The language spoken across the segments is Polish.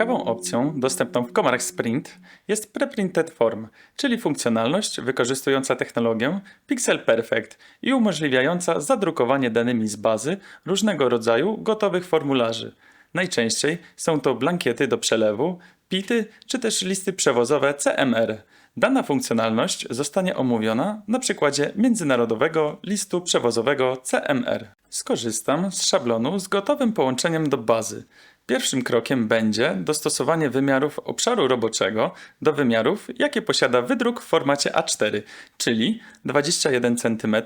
Ciekawą opcją dostępną w komorach Sprint jest Preprinted Form, czyli funkcjonalność wykorzystująca technologię Pixel Perfect i umożliwiająca zadrukowanie danymi z bazy różnego rodzaju gotowych formularzy. Najczęściej są to blankiety do przelewu, PIT-y czy też listy przewozowe CMR. Dana funkcjonalność zostanie omówiona na przykładzie międzynarodowego listu przewozowego CMR. Skorzystam z szablonu z gotowym połączeniem do bazy. Pierwszym krokiem będzie dostosowanie wymiarów obszaru roboczego do wymiarów, jakie posiada wydruk w formacie A4, czyli 21 cm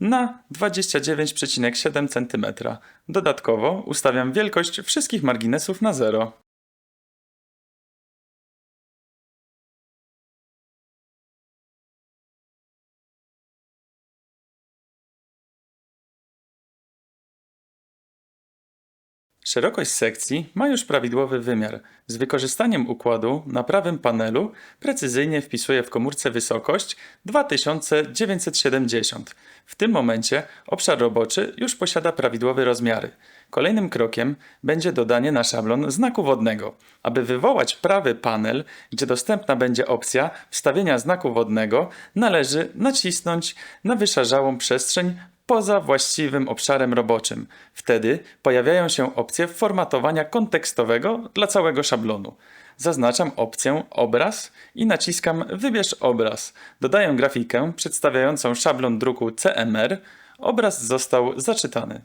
na 29,7 cm. Dodatkowo ustawiam wielkość wszystkich marginesów na 0. Szerokość sekcji ma już prawidłowy wymiar. Z wykorzystaniem układu na prawym panelu precyzyjnie wpisuję w komórce wysokość 2970. W tym momencie obszar roboczy już posiada prawidłowe rozmiary. Kolejnym krokiem będzie dodanie na szablon znaku wodnego. Aby wywołać prawy panel, gdzie dostępna będzie opcja wstawienia znaku wodnego, należy nacisnąć na wyszarzałą przestrzeń poza właściwym obszarem roboczym. Wtedy pojawiają się opcje formatowania kontekstowego dla całego szablonu. Zaznaczam opcję Obraz i naciskam Wybierz obraz. Dodaję grafikę przedstawiającą szablon druku CMR. Obraz został zaczytany.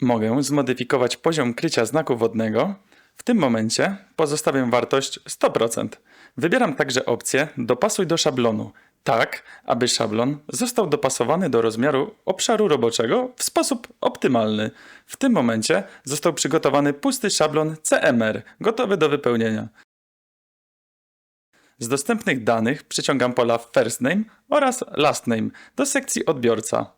Mogę zmodyfikować poziom krycia znaku wodnego. W tym momencie pozostawię wartość 100%. Wybieram także opcję Dopasuj do szablonu, tak aby szablon został dopasowany do rozmiaru obszaru roboczego w sposób optymalny. W tym momencie został przygotowany pusty szablon CMR, gotowy do wypełnienia. Z dostępnych danych przyciągam pola First Name oraz Last Name do sekcji odbiorca.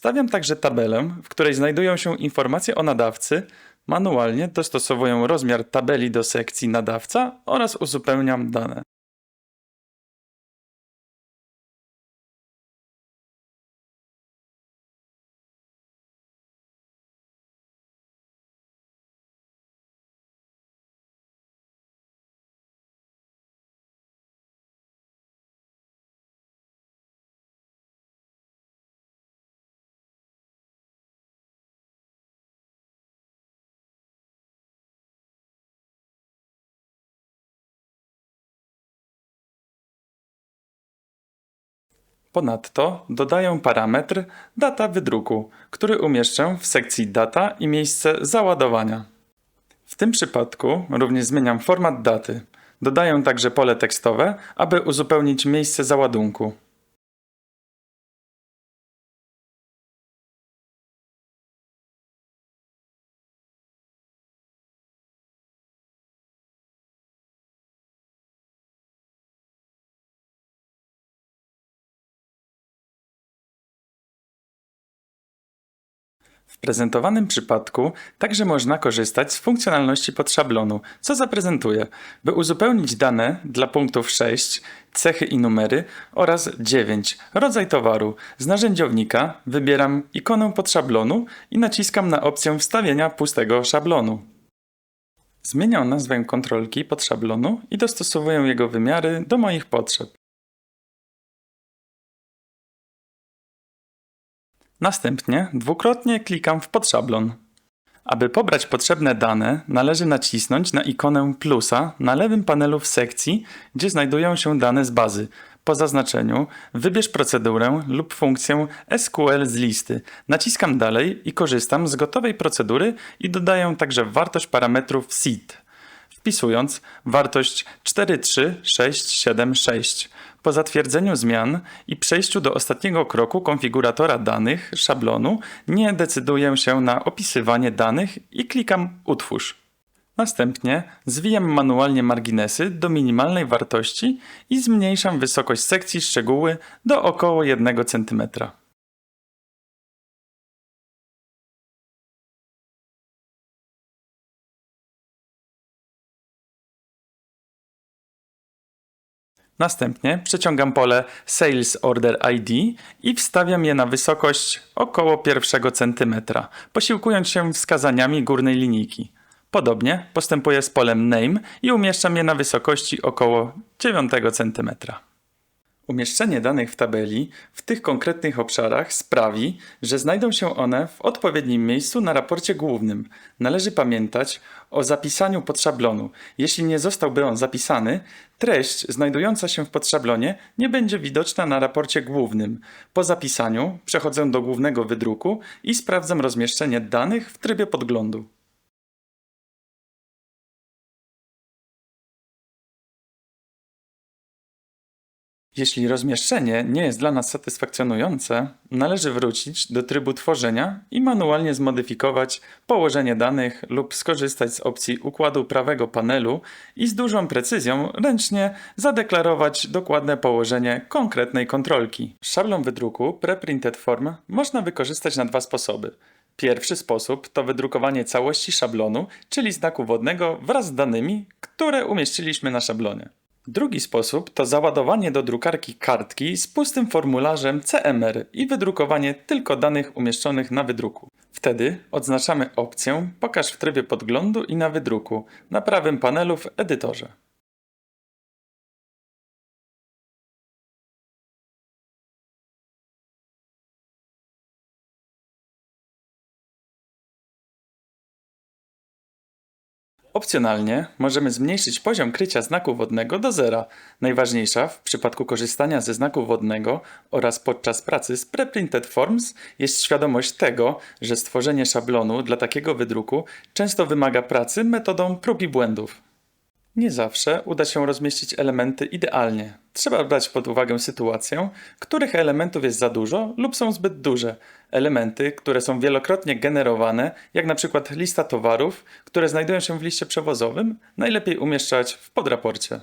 Wstawiam także tabelę, w której znajdują się informacje o nadawcy. Manualnie dostosowuję rozmiar tabeli do sekcji nadawca oraz uzupełniam dane. Ponadto dodaję parametr data wydruku, który umieszczę w sekcji data i miejsce załadowania. W tym przypadku również zmieniam format daty. Dodaję także pole tekstowe, aby uzupełnić miejsce załadunku. W prezentowanym przypadku także można korzystać z funkcjonalności podszablonu, co zaprezentuję, by uzupełnić dane dla punktów 6, cechy i numery oraz 9, rodzaj towaru. Z narzędziownika wybieram ikonę podszablonu i naciskam na opcję wstawienia pustego szablonu. Zmieniam nazwę kontrolki podszablonu i dostosowuję jego wymiary do moich potrzeb. Następnie dwukrotnie klikam w podszablon. Aby pobrać potrzebne dane, należy nacisnąć na ikonę plusa na lewym panelu w sekcji, gdzie znajdują się dane z bazy. Po zaznaczeniu wybierz procedurę lub funkcję SQL z listy. Naciskam dalej i korzystam z gotowej procedury i dodaję także wartość parametrów seed wpisując wartość 43676. Po zatwierdzeniu zmian i przejściu do ostatniego kroku konfiguratora danych szablonu nie decyduję się na opisywanie danych i klikam Utwórz. Następnie zwijam manualnie marginesy do minimalnej wartości i zmniejszam wysokość sekcji szczegóły do około 1 cm. Następnie przeciągam pole Sales Order ID i wstawiam je na wysokość około pierwszego centymetra, posiłkując się wskazaniami górnej linijki. Podobnie postępuję z polem Name i umieszczam je na wysokości około 9 centymetra. Umieszczenie danych w tabeli w tych konkretnych obszarach sprawi, że znajdą się one w odpowiednim miejscu na raporcie głównym. Należy pamiętać o zapisaniu podszablonu. Jeśli nie zostałby on zapisany, treść znajdująca się w podszablonie nie będzie widoczna na raporcie głównym. Po zapisaniu przechodzę do głównego wydruku i sprawdzam rozmieszczenie danych w trybie podglądu. Jeśli rozmieszczenie nie jest dla nas satysfakcjonujące, należy wrócić do trybu tworzenia i manualnie zmodyfikować położenie danych lub skorzystać z opcji układu prawego panelu i z dużą precyzją ręcznie zadeklarować dokładne położenie konkretnej kontrolki. Szablon wydruku Preprinted Form można wykorzystać na dwa sposoby. Pierwszy sposób to wydrukowanie całości szablonu, czyli znaku wodnego wraz z danymi, które umieściliśmy na szablonie. Drugi sposób to załadowanie do drukarki kartki z pustym formularzem CMR i wydrukowanie tylko danych umieszczonych na wydruku. Wtedy odznaczamy opcję Pokaż w trybie podglądu i na wydruku na prawym panelu w edytorze. Opcjonalnie możemy zmniejszyć poziom krycia znaku wodnego do zera. Najważniejsza w przypadku korzystania ze znaku wodnego oraz podczas pracy z Preprinted Forms jest świadomość tego, że stworzenie szablonu dla takiego wydruku często wymaga pracy metodą prób i błędów. Nie zawsze uda się rozmieścić elementy idealnie. Trzeba brać pod uwagę sytuację, których elementów jest za dużo lub są zbyt duże. Elementy, które są wielokrotnie generowane, jak na przykład lista towarów, które znajdują się w liście przewozowym, najlepiej umieszczać w podraporcie.